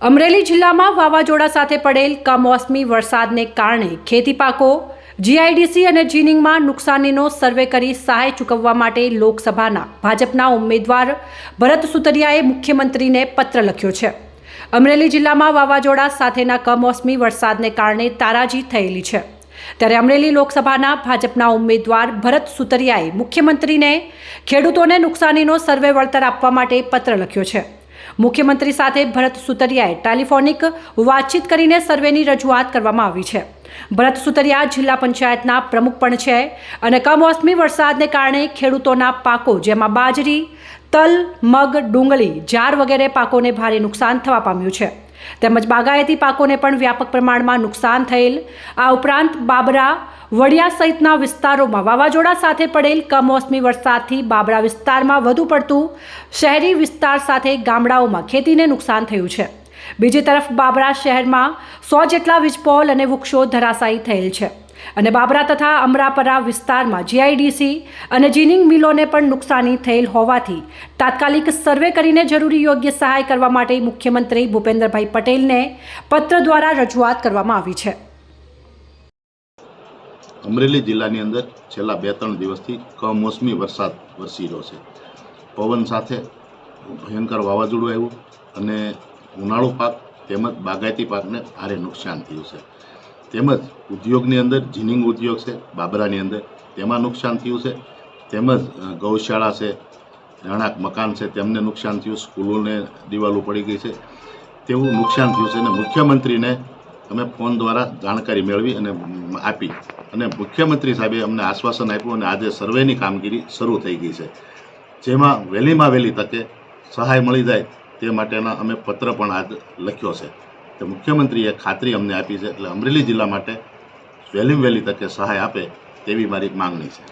અમરેલી જિલ્લામાં વાવાઝોડા સાથે પડેલ કમોસમી વરસાદને કારણે ખેતી પાકો, જીઆઈડીસી અને જીનિંગમાં નુકસાનીનો સર્વે કરી સહાય ચૂકવવા માટે લોકસભાના ભાજપના ઉમેદવાર ભરત સુતરિયાએ મુખ્યમંત્રીને પત્ર લખ્યો છે. અમરેલી જિલ્લામાં વાવાઝોડા સાથેના કમોસમી વરસાદને કારણે તારાજી થયેલી છે. ત્યારે અમરેલી લોકસભાના ભાજપના ઉમેદવાર ભરત સુતરિયાએ મુખ્યમંત્રીને ખેડૂતોને નુકસાનીનો સર્વે વળતર આપવા માટે પત્ર લખ્યો છે. મુખ્યમંત્રી સાથે ભરત સુતરિયાએ ટેલિફોનિક વાતચીત કરીને સર્વેની રજૂઆત કરવામાં આવી છે. ભરત સુતરિયા જિલ્લા પંચાયતના પ્રમુખ પણ છે અને કમોસમી વરસાદને કારણે ખેડૂતોના પાકો જેમાં બાજરી, તલ, મગ, ડુંગળી, જાર વગેરે પાકોને ભારે નુકસાન થવા પામ્યું છે. તેમજ બાગાયતી પાકોને પણ વ્યાપક પ્રમાણમાં નુકસાન થયેલ. આ ઉપરાંત બાબરા, વડિયા સહિતના વિસ્તારોમાં વાવાઝોડા સાથે પડેલ કમોસમી વરસાદથી બાબરા વિસ્તારમાં વધુ પડતું શહેરી વિસ્તાર સાથે ગામડાઓમાં ખેતીને નુકસાન થયું છે. બીજી તરફ બાબરા શહેરમાં સો જેટલા વીજપોલ અને વૃક્ષો ધરાશાયી થયેલ છે. અને બાબરા તથા અમરાપરા વિસ્તારમાં જીઆઈડીસી અને જીનિંગ મિલોને પણ નુકસાની થયેલ હોવાથી તાત્કાલિક સર્વે કરીને જરૂરી યોગ્ય સહાય કરવા માટે મુખ્યમંત્રી ભૂપેન્દ્રભાઈ પટેલને પત્ર દ્વારા રજૂઆત કરવામાં આવી છે. અમરેલી જિલ્લાની અંદર છેલ્લા બે ત્રણ દિવસથી કમોસમી વરસાદ વરસી રહ્યો છે. પવન સાથે ભયંકર વાવાઝોડું આવ્યું અને ઉનાળુ પાક તેમજ બાગાયતી પાકને ભારે નુકસાન થયું છે. તેમજ ઉદ્યોગની અંદર, જીનિંગ ઉદ્યોગ છે, બાબરાની અંદર, તેમાં નુકસાન થયું છે. તેમજ ગૌશાળા છે, રહેણાંક મકાન છે, તેમને નુકસાન થયું, સ્કૂલોને દિવાલો પડી ગઈ છે. તેવું નુકસાન થયું છે અને મુખ્યમંત્રીને અમે ફોન દ્વારા જાણકારી મેળવી અને આપી. અને મુખ્યમંત્રી સાહેબે અમને આશ્વાસન આપ્યું અને આજે સર્વેની કામગીરી શરૂ થઈ ગઈ છે. જેમાં વહેલીમાં વહેલી તકે સહાય મળી જાય તે માટેના અમે પત્ર પણ આજ લખ્યો છે. તો મુખ્યમંત્રીએ ખાતરી અમને આપી છે, એટલે અમરેલી જિલ્લા માટે વહેલી વહેલી તકે સહાય આપે તેવી મારી માંગણી છે.